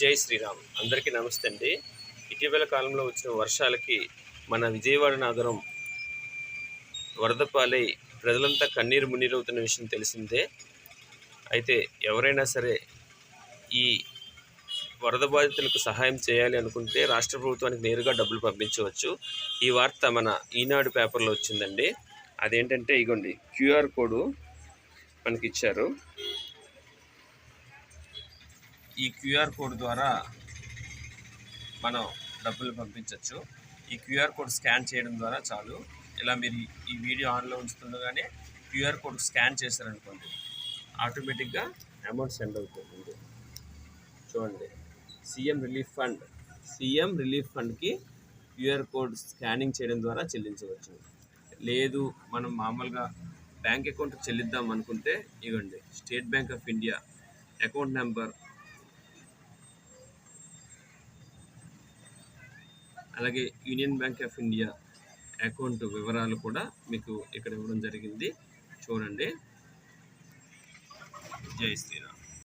జై శ్రీరామ్. అందరికీ నమస్తే అండి. ఇటీవల కాలంలో వచ్చిన వర్షాలకి మన విజయవాడ నగరం వరదపాలై ప్రజలంతా కన్నీరు మున్నీరవుతున్న విషయం తెలిసిందే. అయితే ఎవరైనా సరే ఈ వరద బాధితులకు సహాయం చేయాలి అనుకుంటే రాష్ట్ర ప్రభుత్వానికి నేరుగా డబ్బులు పంపించవచ్చు. ఈ వార్త మన ఈనాడు పేపర్లో వచ్చిందండి. అదేంటంటే ఇగోండి క్యూఆర్ కోడ్ మనకి ఇచ్చారు ఈ క్యూఆర్ కోడ్ ద్వారా మనం డబ్బులు పంపించవచ్చు ఈ క్యూఆర్ కోడ్ స్కాన్ చేయడం ద్వారా చాలు. ఇలా మీరు ఈ- వీడియో ఆన్లో ఉంచుతుండగానే క్యూఆర్ కోడ్ స్కాన్ చేశారనుకోండి ఆటోమేటిక్గా అమౌంట్ సెండ్ అవుతుంది. చూడండి. CM relief fund CM relief ఫండ్కి QR code scanning చేయడం ద్వారా చెల్లించవచ్చు. లేదు మనం మామూలుగా బ్యాంక్ అకౌంట్ చెల్లిద్దాం అనుకుంటే ఇవ్వండి State Bank of India account number అలాగే Union Bank of India account వివరాలు కూడా మీకు ఇక్కడ ఇవ్వడం జరిగింది. చూడండి. జై శ్రీరామ్.